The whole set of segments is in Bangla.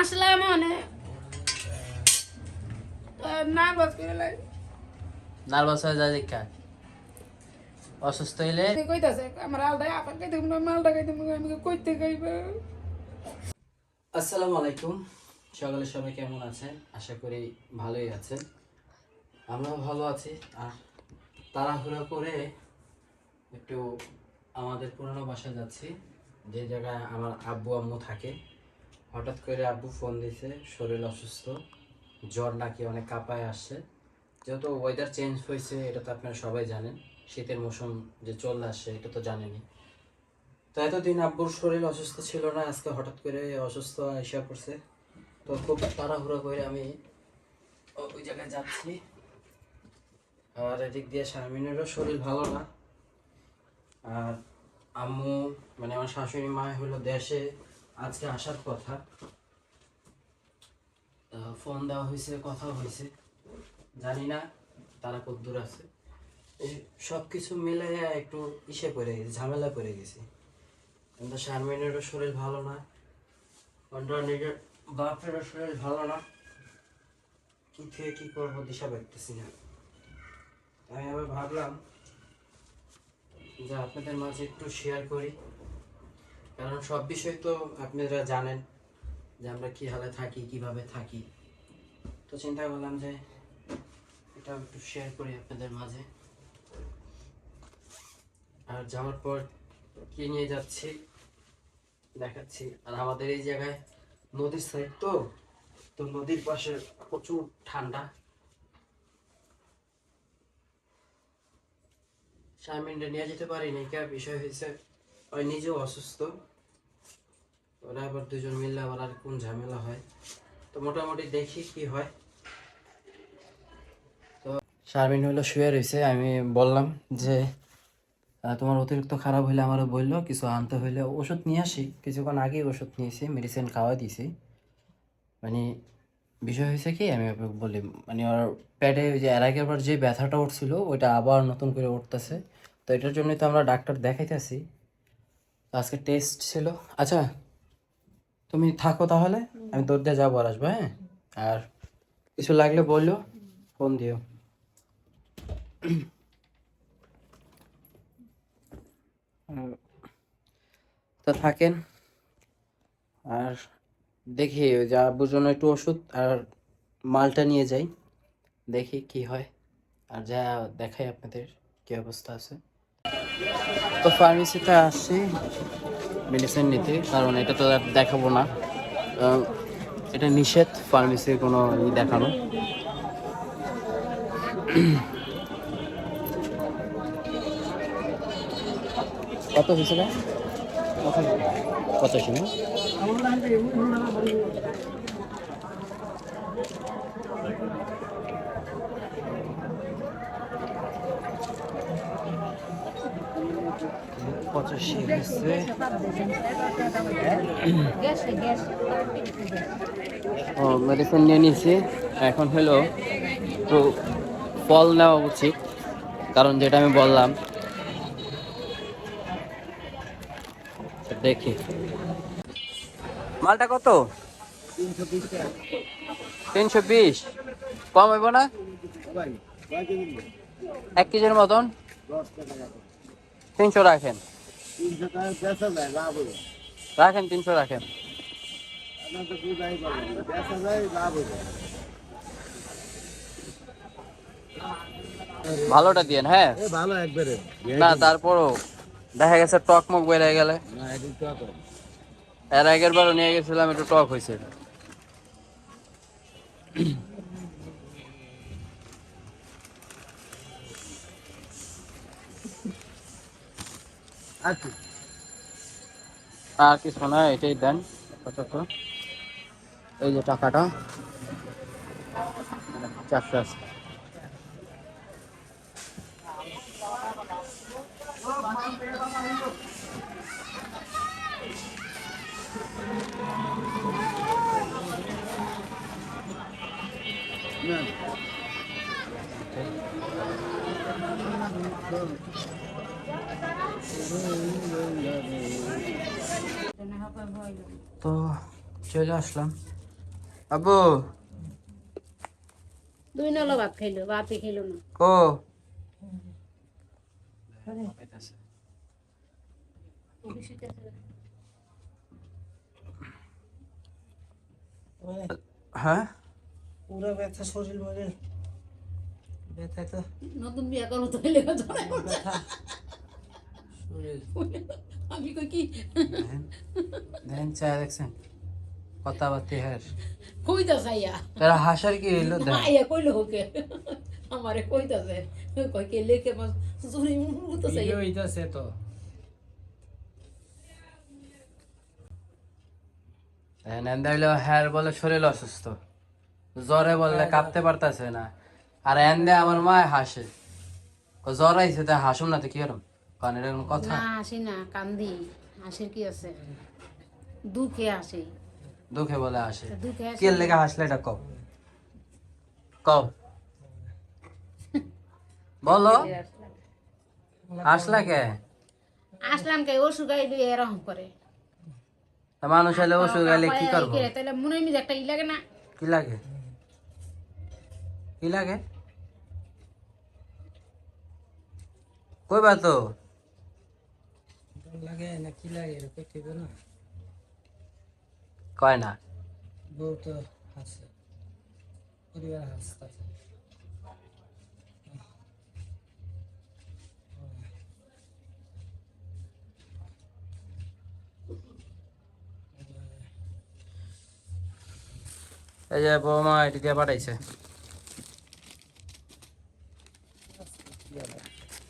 হাসলে মনে নার্ভাস করে লাগে নার্ভাস হয়ে যায় দেখা। অসুস্থ হইলে কইতাছে আমার আলদা আপা খাইতে মালটা আমি কইতে খাইবে। আসসালামু আলাইকুম। সকালে সবাই কেমন আছেন? আশা করি ভালোই আছেন। আমরাও ভালো আছি। আর তাড়াহুড়া করে একটু আমাদের পুরনো বাসায় যাচ্ছি। যে জায়গায় আমার আব্বু আম্মু থাকে হঠাৎ করে আব্বু ফোন দিছে, শরীর অসুস্থ, জ্বর নাকি অনেক কাঁপায় আসছে। যেহেতু ওয়েদার চেঞ্জ হয়েছে, এটা তো আপনারা সবাই জানেন। শীতের মৌসুম যে চলে আসছে, এটা তো জানেনই। তো এতদিন আব্বুর শরীর অসুস্থ ছিল না, আজকে হঠাৎ করে অসুস্থ এসে পড়ছে। তো খুব তাড়াহুড়ো করে আমি ওই জায়গায় যাচ্ছি। আর এদিক দিয়ে শারমিনেরও শরীর ভালো না। আর আম্মু মানে আমার শাশুড়ি মা হলো দেশে। আজকে আসার কথা। ফোন দেওয়া হয়েছে কথা হয়েছে। জানি না তারা কত দূর আছে। সব কিছু মিলে একটু ইসে পড়ে গেছে, ঝামেলা পড়ে গেছি। কিন্তু শারমিনেরও শরীর ভালো না নিজের বাপেরও শরীর ভালো না। কি থেকে কি করব দিশা পাইতেছি না। আমি আবার ভাবলাম যে আপনাদের মাঝে একটু শেয়ার করি। কারণ সব বিষয় তো আপনারা জানেন যে আমরা কি হালে থাকি, কীভাবে থাকি। তো চিন্তা করলাম যে এটা একটু শেয়ার করি আপনাদের মাঝে। আর যাওয়ার পর কি নিয়ে যাচ্ছি, দেখাচ্ছি। আর আমাদের এই জায়গায় নদীর সাইড তো তো নদীর পাশে প্রচুর ঠান্ডা। শারমিনটা নিয়ে যেতে পারিনি, কে বিষয় হয়েছে? ওই নিজেও অসুস্থ। ওরা আবার দুজন মিললে আবার আর কোন ঝামেলা হয়? তো মোটামুটি দেখি কি হয়। তো শারমিন হলো শুয়ে রয়েছে আমি বললাম যে তোমার অতিরিক্ত খারাপ হলে আমারও বলল, কিছু আনতে হইলে ওষুধ নিয়ে আসি। কিছুক্ষণ আগেই ওষুধ নিয়েছি মেডিসিন খাওয়া দিয়েছি। মানে বিষয় হয়েছে কি, আমি বলি মানে ওর পেটে ওই যে এর আগের যে ব্যথাটা উঠছিল, ওইটা আবার নতুন করে উঠতেছে। তো এটার জন্যই তো আমরা ডাক্তার দেখাইতেছি। আজকে টেস্ট ছিল। আচ্ছা তুমি থাকো তাহলে, আমি তোর দিয়ে যাব আর আসব হ্যাঁ? আর কিছু লাগলে বলল ফোন দিও। তো থাকেন, আর দেখি যে জন্য একটু ওষুধ, আর মালটা নিয়ে যাই। দেখি কি হয়, আর যা দেখাই আপনাদের কি অবস্থা আছে। তো ফার্মেসিতে আসছি মেডিসিন নিতে, কারণ এটা তো আর দেখাবো না। এটা নিষেধ ফার্মেসির কোনো দেখানো কত হয়েছে? পঁচাশি না? পঁচাশি ও মেডিসিন নিয়ে নিয়েছি। এখন হলো তো ফল নেওয়া উচিত, কারণ যেটা আমি বললাম, দেখি। মালটা কত? তিনশো বিশ। কম হইব না? এক কেজির মতন? তিনশো রাখেন। রাখেন তিনশো, রাখেন। ভালোটা দিয়েন হ্যাঁ? ভালো একবারে না, তারপরও দেখা গেছে টক মুখ বেড়ে গেলে। এর আগের বারও নিয়ে গেছিলাম, একটু টক হয়েছে। আচ্ছা। আর কিছু না এটাই দেন আপাতত। এই যে টাকাটা চারশো আছে। তো চলে আসলাম। আব্বু। দুই নলো ভাত খাইলো ভাতই খাইলো না। কো হ্যাঁ? পুরো ব্যথা শরীর মরিল ব্যথা তো নতুন বিয়া করব তো। ব্যথা। আমি কই কি? দেন চা দেখছেন কথাবার্তি হ্যাঁ কইতা চাইয়া তারা হাসার কি হইল? আইয়া কইলো ওকে। আমারে কইতাছে। কই কে লেকে মাস চুরি মুতো চাইয়া ভিডিও হইতাছে তো। নেন্দা হইল হ্যার বলে শরীর অসুস্থ। জ্বরে বললে কাঁপতে পারতাছে না। আর এন্দে আমার মা হাসে। জ্বর আইছে তা হাসুম না তো কি করম? কারণ এটা কোনো কথা? না আসি না কান্দি। হাসির কি আছে? দুঃখে আসে। দুঃখে বলে আসে। কি লেগে হাসলে এটা কও? কও। বলো। হাসলা কে? আসলাম কে ওষুধ গাইলে এরকম করে। মানুষ এলে ওষুধ গেলে কি করব? তাহলে মনে হয় একটা ই লাগে না। কি লাগে? কি লাগে? কইবা তো। লাগে না কি লাগে? না? কয় না? বউ তো হাসে পরিবার হাসতেছে এই যে বৌমা এটি দিয়ে পাঠাইছে।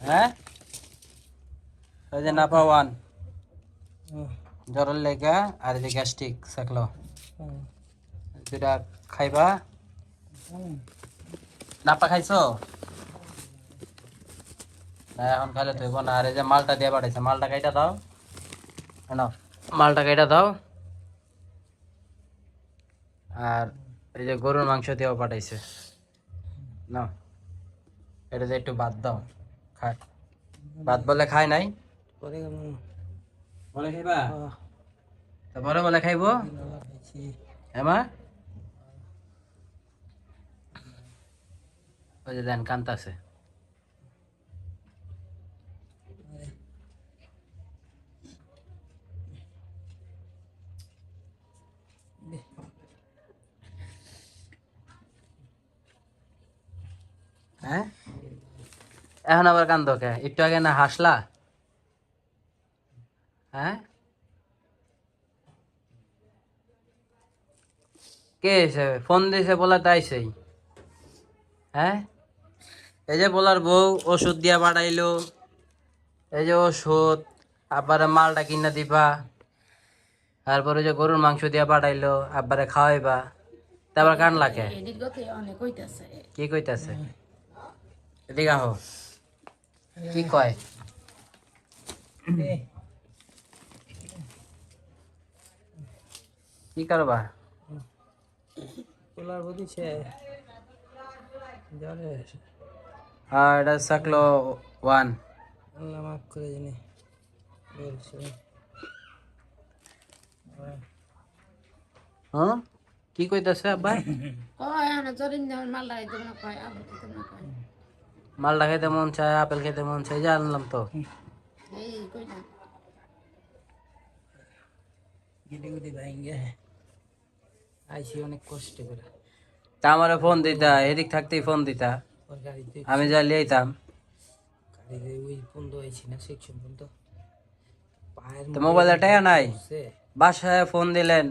হ্যাঁ? ওই যে নাপা ওয়ান। জ্বরের লেগা আর যে গ্যাস্ট্রিক থাকল দুটা খাইবা। নাপা খাইছো? না, এখন খাইলে তুই না। আর এই যে মালটা দিয়ে পাঠাইছে মালটা কাইটা দাও। নাও মালটা কাইটা দাও। আর এই যে গরুর মাংস দিয়েও পাঠাইছে। নাও, এটা যে একটু বাদ দাও, খায়। ভাত বলে খায় নাই। পরে কেমন বলে খাইবা? তারপরে বলে খাইবো? বাবা খাইছি এমা ওই যে দেন কান্তাছে হ্যাঁ? এখন আবার কান্দ কে? একটু আগে না হাসলা? হ্যাঁ? কে এসে ফোন দিয়েছে বলা তাই সেই। হ্যাঁ? এই যে বলার বউ ওষুধ দিয়া বাড়াইলো। এই যে ওষুধ আবার মালটা কিনা দিবা। তারপরে যে গরুর মাংস দিয়া বাড়াইলো আব্বারে খাওয়াইবা। তারপর কান লাগে এদিক গতে অনেক কইতাছে। কি কইতাছে? এদিকে আহো। কি কয়? কি করবা পোলার বদিছে জ্বরে আর এটা থাকল ওয়ান। আল্লাহ মাফ করে বলছে হ্যাঁ? কি কইতাছে আব্বা? কয় ana জরিন যেমন মাল লাগাইতে না কয় আবু তো না কয়। খেতে মন চায় আপেল খেতে মন চায় জানলাম তো। এই কই না। গিটি গুটি ভাঙ্গে আইসি অনেক কষ্ট করে। তা আমারে ফোন দিতা এদিক থাকতেই ফোন দিতা। আমি যা লিয়াইতাম। গাড়িতে ওই বন্ধ হয়েছি না সেকশন বন্ধ তো মোবাইলে টাকা নাই? বাসায় ফোন দিলেন।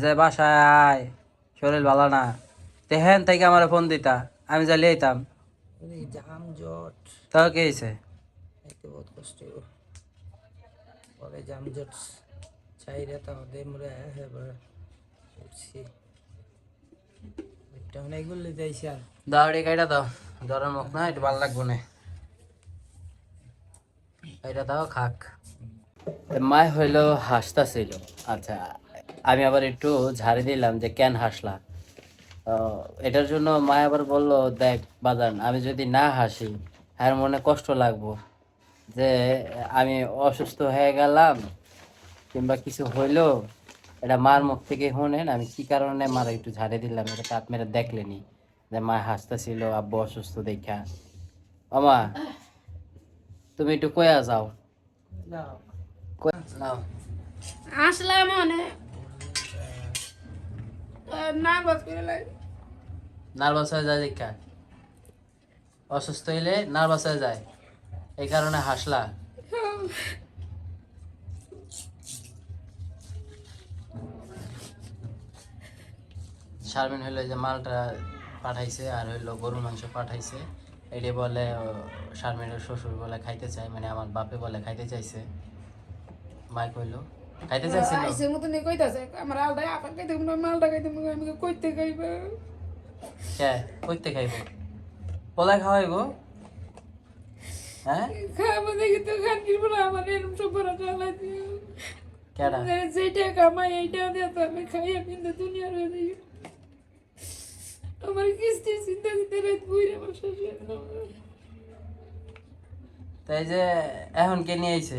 যে বাসায় আয় শরীর ভালো না। তো হ্যান থেকে আমার ফোন দিতা আমি যা লিয়াইতাম। জাম জট। তাও কি হয়েছে বহুত কষ্ট পরে জাম জট। চাইরে তো দে মরে এবার উঠছি। একটা অনেকগুলো যাইছি আর। দাওড়ি কাইটা দাও। জ্বরের মুখ না একটু ভালো লাগবো না। এটা দাও, খাক। মায় হইল হাসতাছিল। আচ্ছা আমি আবার একটু ঝাড়ি দিলাম যে কেন হাসলা। এটার জন্য মা আবার বলল, দেখ বাদান, আমি যদি না হাসি, আর মনে কষ্ট লাগবো যে আমি অসুস্থ হয়ে গেলাম কিংবা কিছু হইল এটা মার মুখ থেকে শুনেন আমি কি কারণে মারা একটু ঝাড়ে দিলাম এটা কাত মেরে দেখলেনি যে মা হাসতেছিল আব্বু অসুস্থ দেখা। আমা তুমি একটু কয়া যাও। আসলাম মানে নার্ভাস নার্ভাস হয়ে যায় দেখা। অসুস্থ হইলে নার্ভাস হয়ে যায়। এই কারণে হাসলা। শারমিন হইল যে মালটা পাঠাইছে আর হইল গরুর মাংস পাঠাইছে। এটি বলে শারমিনের শ্বশুর বলে খাইতে চাই মানে আমার বাপে বলে খাইতে চাইছে। মাই কইলো খাইতে চাইছিল আইসে মতন কইতাছে আমার আলদা আপা খাইতে না মালটা খাইতে আমি কইতে খাইবা। কে? কইতে খাইব? পোলা খাওয়াইব? হ্যাঁ? খাব দেখি তো খান কিনবো না আমার এরম সব বড় চালাই দিও। কেডা? যেটা কামাই এইটা দিয়ে তো আমি খাই আমি কিন্তু দুনিয়ার হয়ে আমার কিস্তি চিন্তা চিন্তা রাত বইরে আমার শ্বশুর তাই যে এখন কে নিয়ে আইছে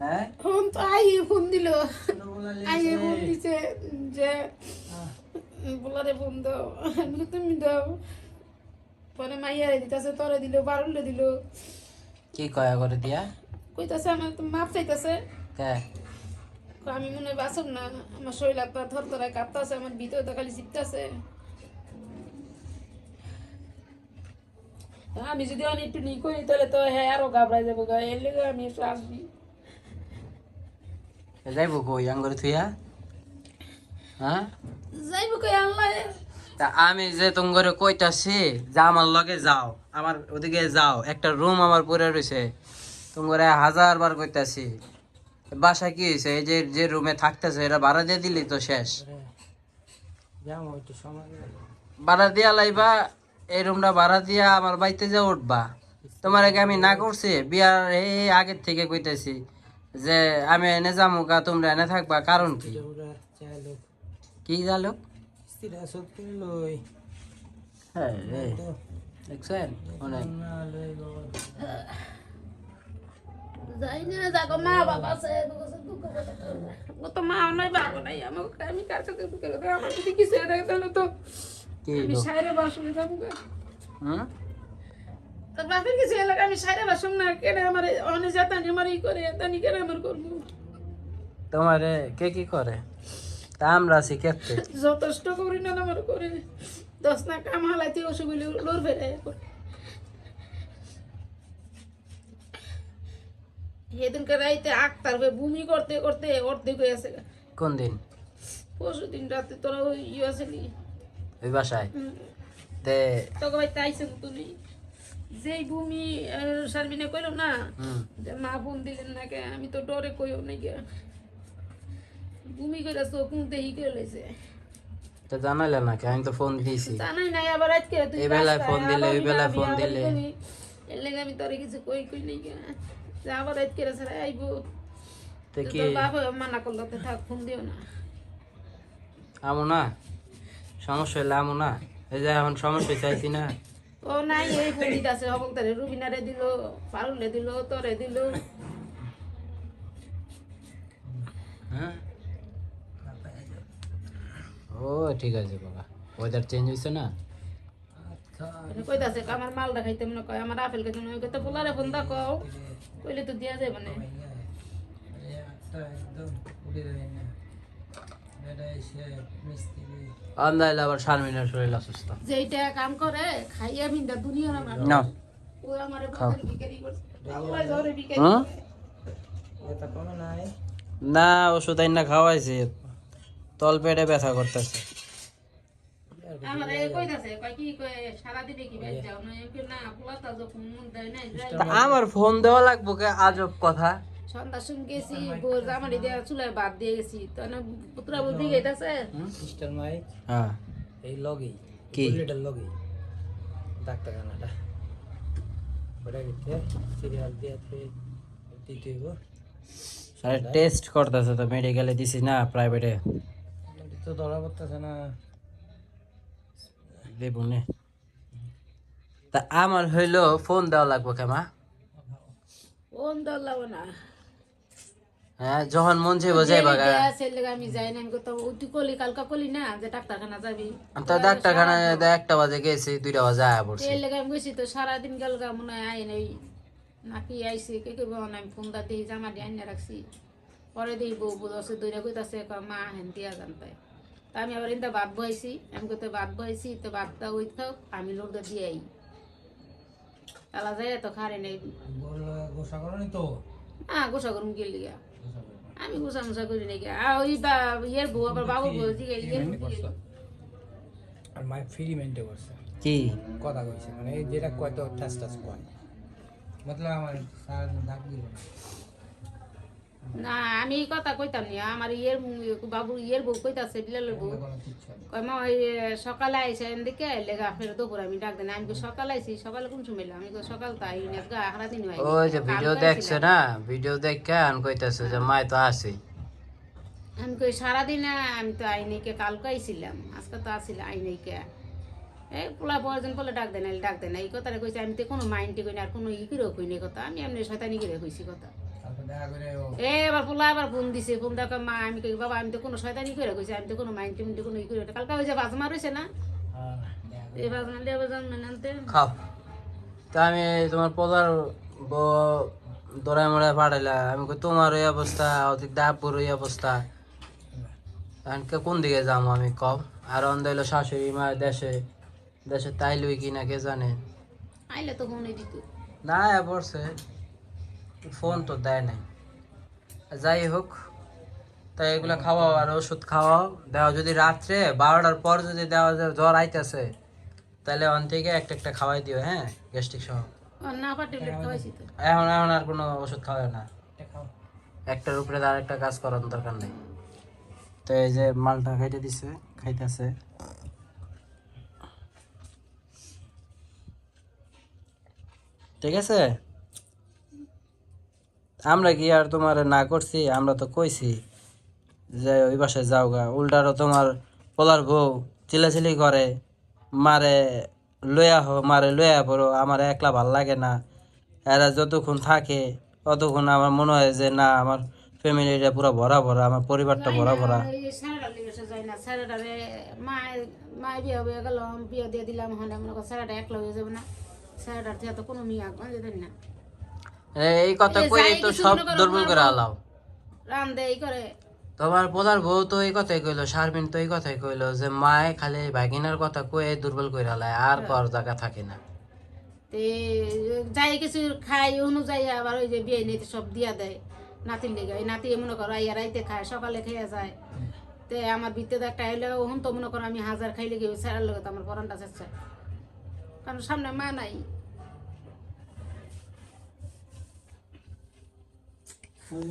হ্যাঁ ফোন তো আইয়ে ফোন দিল আইয়ে ফোন দিছে যে বলারে ফোন দাও আমি তুমি দাও পরে মাইয়ারে দিতেছে তরে দিল বারুলে দিল কি কয়া করে দিয়া কইতাছে আমার তো মাপ চাইতাছে কে আমি মনে হয় বাসব না আমার শরীর আপনার থর থরায় কাঁপতাছে আমার ভিতরে তো খালি চিপতাছে আমি যদি অনেক একটু নি করি তাহলে তো হ্যাঁ আরও ঘাবড়াই যাব গা। এর লেগে আমি একটু আসবি যাইব কই আঙ্গুর থুইয়া? হ্যাঁ? যাইবো কই আল্লাহ তা আমি যে তোমার কইতাছি যে আমার লগে যাও আমার ওদিকে যাও একটা রুম আমার পরে রয়েছে তোমার হাজার বার কইতাছি। বাসা কি হয়েছে এই যে যে রুমে থাকতেছে এটা ভাড়া দিয়ে দিলি তো শেষ। ভাড়া দিয়া লাইবা এই রুমটা ভাড়া দিয়া আমার বাড়িতে যা উঠবা? তোমার আগে আমি না করছি বিয়ার এই আগের থেকে কইতেছি যে আমি এনে যাব গা তোমরা এনে থাকবা কারণ কি? কি জালো হ্যাঁ দেখছেন? অনেক। যাই না মা বাবা আছে তো মা নাই বাবা নাই আমাকে আমি কার কাছে আমার যদি কিছু থাকে তাহলে তো। কি আমি হইল? সাইরে বাসনে যাব গা হুম তোর বাপের কিছু এলাকা আমি সাইরে বাসম না কেড়ে আমার অনেক জাতানি আমার ই করে তানি কেড়ে আমার করব? তোমারে কে কি করে? তা আমরা আছি কেতে যথেষ্ট করি না আমার করে। দশ না কাম হালাইতে অসুবিধা লোর ফেরে সেদিনকে রাইতে আক্তার হয়ে বমি করতে করতে অর্ধেক হয়ে আছে কোন দিন? পরশু দিন রাতে তোরা ওই ইয়ে আসেনি ওই বাসায়? তে তোকে ভাই তাইছেন তুমি যেই ভূমি সারবিনে কইলো না যে মা ফোন দিলেন না কে আমি তো ডরে কইও নাই গে। ভূমি করে চোখ মুখ দেখি করে লইছে। তো জানাইলে নাকি আমি তো ফোন দিয়েছি জানাই নাই আবার আজকে তুই এই বেলায় ফোন দিলে, ওই বেলায় ফোন দিলে। এর লেগে আমি তোরে কিছু কই কই নাই গে। যে আবার আজকে ছাড়া আইবো। তে কি? বাবা মানা করল তো থাক ফোন দিও না। আমো না? সমস্যা হইলে আমো না। এই যে এখন সমস্যা চাইছি না। ও নাই এই ফোন দিতাছে হবল তারে রুবিনারে দিল পারুলে দিল তোরে দিল। হ্যাঁ? ও ঠিক আছে বাবা। ওয়েদার চেঞ্জ হয়েছে না? কইতাছে আমার মালটা খাইতে মনে কয় আমার আপেল খাইতে মনে কয় তো পোলারে ফোন দা কও। কইলে তো দিয়া একদম উড়ে যায় না এটা এসে মিস্ত্রি আন্দাইলে আবার শারমিনের শরীর অসুস্থ। যেইটা কাম করে খাইয়া ভিন্দা দুনিয়ার আমার। না। ও আমারে নাই। না ওষুধ আইনা খাওয়াইছে। তল পেটে ব্যথা করতেছে। আমারে কইতাছে কয় কি কয় সারা দিনে কি বাইর যাও? না এমনি না পোলাতা যখন দেয় না যাই তা আমার ফোন দেওয়া লাগবো কে? আজব কথা। সন্ধ্যার সময় গেছি বোর জামারি দিয়ে চুলায় ভাত দিয়ে গেছি। তো না পুতরা বুদ্ধি গেইতাছে? Mister mic? হ্যাঁ। এই লগেই কি? বুলেটের লগেই ডাক্তারখানাটা। ওটা ভিতরে সিরিয়াল দিয়ে দিতে আরে টেস্ট করতেছে তো মেডিকেলে দিছি না প্রাইভেটে তো ধরা পড়তেছে না। দেবো নে। তা আমার হইল ফোন দেওয়া লাগবো কেমা ফোন ধরলাম না। হ্যাঁ যখন মন চাইব যাইবা গা। আমি যাই না আমি তো তুই কলি কালকা কলি না যে ডাক্তারখানা যাবি। তো একটা বাজে গেছি দুইটা বাজে আয়া পড়ছি। এই লেগে আমি গেছি তো সারাদিন গেল গা মনে হয় আই নেই। নাকি আইসি কে করব না আমি ফোন দা দিই জামা দিয়ে আইনা রাখছি। পরে দিই বউ বউ আছে দৈরা কইতাছে কয় মা হেন দিয়া জানতে তা আমি আবার ইন্দা ভাত বহাইছি আমি কইতে ভাত বহাইছি তো ভাতটা ওই থাক আমি লোকটা দিয়ে আই তালা যায় তো খারে নেই। গোসা করনি তো? না গোসা করুম গেলি গা আমি গোসা মোসা করি নাকি? আর ওই বা ইয়ের বউ আবার বাবুর বউ দিকে ইয়ের বউ দিকে। আর মাই ফ্রি মেনটে করছে কি? কথা কইছে মানে এই যেটা কয় তো ঠাস ঠাস কয়। মতলব আমার সার ডাক দিল। না না আমি এই কথা কইতাম না আমার ইয়ের বাবুর ইয়ের বউ কইতাছে বিলালের বউ। কয় মা ওই সকালে আইসে এদিকে লেগা ফের দুপুর আমি ডাক দেন। আমি কই সকালে আইসি সকালে কোন সময় এলাম? আমি কই সকাল তাই না গা হারা দিন হয় ওই যে ভিডিও দেখছে না? ভিডিও দেখে আন কইতাছে যে মাই তো আছে আমি কই সারাদিন আমি তো আইনাইকে কালকে আইছিলাম আজকে তো এই পোলা পড়লে ডাক দেন ডাক দেন। এই কথাটা কইছে আমি তো কোনো মাইন্ডে কই না আর কোনো ই করে কই না কথা। আমি এমনি শয়তানি করে কইছি কথা। এবার পোলা আবার ফোন দিছে ফোন দেখো মা আমি কই বাবা আমি তো কোনো শয়তানি করে কইছি আমি তো কোনো মাইন্ড টিমন্ডে কোনো ই করে না। কালকে ওই যে বাজমা রয়েছে না? হ্যাঁ, এই বাজমা দিয়ে বাজান মানে খাও। তা আমি তোমার পদার দৌড়ায় মড়ায় পাঠাইলা আমি কই তোমার এই অবস্থা ওদিক দাপুর এই অবস্থা। কোন দিকে যাব আমি কম আর অন্ধ হইল শাশুড়ি মা দেশে দেশে তাইলুই কি না কে জানে? আইলে তো ফোনই দিত। না এ পড়ছে। ফোন তো দেয় নাই। যাই হোক তাই এগুলো খাওয়াও আর ওষুধ খাওয়াও। দেওয়া যদি রাত্রে বারোটার পর যদি দেওয়া যায় জ্বর আইতেছে তাহলে অন থেকে একটা একটা খাওয়াই দিও হ্যাঁ গ্যাস্ট্রিক সহ। এখন এখন আর কোনো ওষুধ খাওয়ায় না। একটার উপরে আর একটা কাজ করার দরকার নেই। তো এই যে মালটা খাইতে দিছে খাইতেছে। ঠিক আছে? আমরা কি আর তোমার না করছি? আমরা তো কইছি যে ওই বাসায় যাও গা। উল্টারও তোমার পোলার বউ চিলাচিলি করে মারে লইয়া হো মারে লইয়া পড়ো আমার একলা ভালো লাগে না। এরা যতক্ষণ থাকে ততক্ষণ আমার মনে হয় যে না আমার ফ্যামিলিটা পুরো ভরা ভরা আমার পরিবারটা ভরা ভরা। বিয়ে দিয়ে দিলাম হলে মনে করো স্যারেরা একলা হয়ে যাবে না। স্যারেরার থেকে তো কোনো মেয়ে আগে যেতেন না। এই কথা এই তো সব দুর্বল করে আলাও। রান দেয় করে। তোমার পোলার বউ তো এই কথাই কইলো শারমিন তো এই কথাই কইলো যে মায় খালি ভাগিনার কথা কয়ে দুর্বল করে আলায় আর কর জায়গা থাকে না। তে যাই কিছু খাই অনুযায়ী আবার ওই যে বিয়ে নিতে সব দিয়া দেয় নাতির লেগে। এই নাতি মনে করো আইয়া রাইতে খায় সকালে খেয়ে যায়। তে আমার ভিতরে একটা এলে ওহন তো মনে করো আমি হাজার খাইলে গিয়ে স্যারের লোক আমার পরানটা চাচ্ছে কারণ সামনে মা নাই। four.